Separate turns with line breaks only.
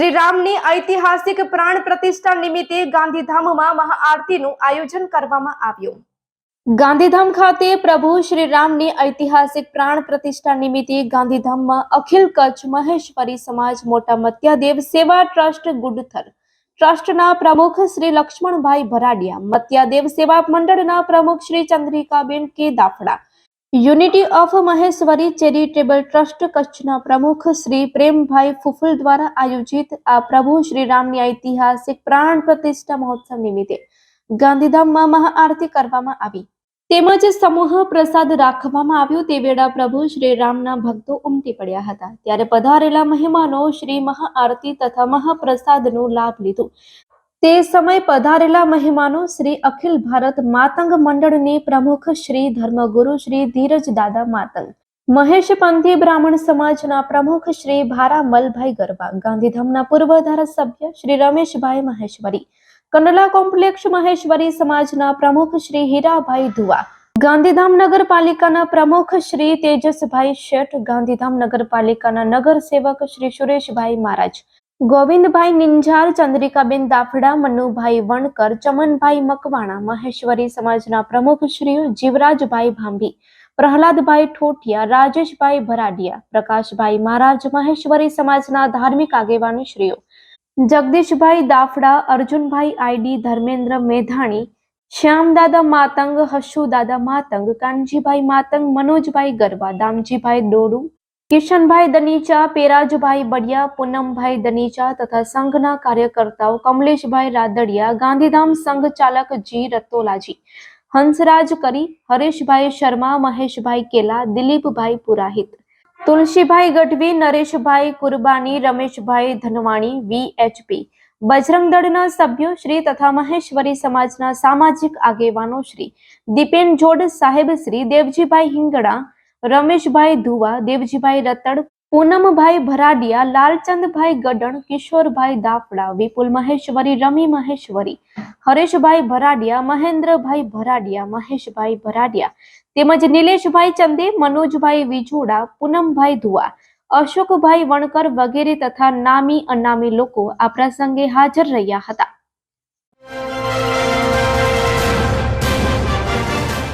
શ્રી રામની ઐતિહાસિક પ્રાણ પ્રતિષ્ઠા નિમિત્તે ગાંધીધામમાં મહાઆરતીનું આયોજન કરવામાં આવ્યું. ગાંધીધામ ખાતે પ્રભુ શ્રી રામની ઐતિહાસિક પ્રાણ પ્રતિષ્ઠા નિમિત્તે ગાંધીધામમાં અખિલ કચ્છ મહેશ્વરી સમાજ મોટા મત્યાદેવ સેવા ટ્રસ્ટ ગુડથર, ટ્રસ્ટના પ્રમુખ શ્રી લક્ષ્મણભાઈ ભરાડિયા, મત્યાદેવ સેવા મંડળના પ્રમુખ Shri Chandrikaben K Dafda unity of Maheshwari charitable trust કચ્છના પ્રમુખ શ્રી પ્રેમભાઈ ફુફલ દ્વારા આયોજિત આ પ્રભુ શ્રીરામની ઐતિહાસિક પ્રાણ પ્રતિષ્ઠા મહોત્સવ નિમિત્તે ગાંધીધામમાં મહાઆરતી કરવામાં આવી. તેમજ સમૂહ પ્રસાદ રાખવામાં આવ્યો તે વેળા પ્રભુ શ્રી રામના ભક્તો ઉમટી પડ્યા હતા. ત્યારે પધારેલા મહેમાનો શ્રી મહાઆરતી તથા મહાપ્રસાદનો લાભ લીધો. તે સમય પધારેલા મહેમાનો શ્રી અખિલ ભારત માતંગ મંડળની પ્રમુખ શ્રી ધર્મગુરુ શ્રી ધીરજ દાદા માતંગ, મહેશ પંથી બ્રાહ્મણ સમાજના પ્રમુખ શ્રી ભારામલભાઈ ગરબા, ગાંધીધામના પૂર્વ ધારાસભ્ય શ્રી રમેશભાઈ મહેશ્વરી, કંડલા કોમ્પ્લેક્ષ મહેશ્વરી સમાજના પ્રમુખ શ્રી હીરાભાઈ ધુવા, ગાંધીધામ નગરપાલિકાના પ્રમુખ શ્રી તેજસભાઈ શેઠ, ગાંધીધામ નગરપાલિકાના નગર સેવક શ્રી સુરેશભાઈ મહારાજ ગોવિંદભાઈ નિંજાર, ચંદ્રિકાબેન દાફડા, મનુભાઈ વણકર, ચમનભાઈ મકવાણા, મહેશ્વરી સમાજના પ્રમુખ શ્રીઓ જીવરાજભાઈ ભાંભી, પ્રહલાદભાઈ ઠોઠિયા, રાજેશભાઈ ભરાડિયા, પ્રકાશભાઈ મહારાજ, મહેશ્વરી સમાજના ધાર્મિક આગેવાનો શ્રીઓ, જગદીશભાઈ દાફડા, અર્જુનભાઈ આઈડી, ધર્મેન્દ્ર મેધાણી, શ્યામદાદા માતંગ હશુદાદા માતંગ, કાનજીભાઈ માતંગ, મનોજભાઈ ગરબા દામજીભાઈ ડોડુ કિશનભાઈ દનીચા, પેરાજભાઈ બડિયા, પૂનમભાઈ દનીચા તથા સંઘના કાર્યકર્તાઓ કમલેશભાઈ રાદડિયા, ગાંધીધામ સંઘ ચાલક જી રતોલાજી હંસરાજ કરી, હરેશભાઈ શર્મા, મહેશભાઈ કેલા, દિલીપભાઈ પુરાહિત, તુલસીભાઈ ગઢવી, નરેશભાઈ કુરબાની, રમેશભાઈ ધનવાણી, વીએચપી, બજરંગ દળના સભ્યો શ્રી તથા મહેશ્વરી સમાજના સામાજિક આગેવાનો શ્રી, દીપેન જોડ સાહેબ શ્રી, દેવજીભાઈ હિંગડા રમેશભાઈ ધુવા, દેવજીભાઈ રતડ પૂનમભાઈ ભરાડિયા, લાલચંદભાઈ ગડણ, કિશોરભાઈ દાફડા, વિપુલ મહેશ્વરી, રમી મહેશ્વરી, હરેશભાઈ ભરાડિયા, મહેન્દ્રભાઈ ભરાડિયા, મહેશભાઈ ભરાડિયા, તેમજ નિલેશભાઈ ચંદે, મનોજભાઈ વિજોડા, પૂનમભાઈ ધુવા, અશોકભાઈ વણકર વગેરે તથા નામી અનામી લોકો આ પ્રસંગે હાજર રહ્યા હતા.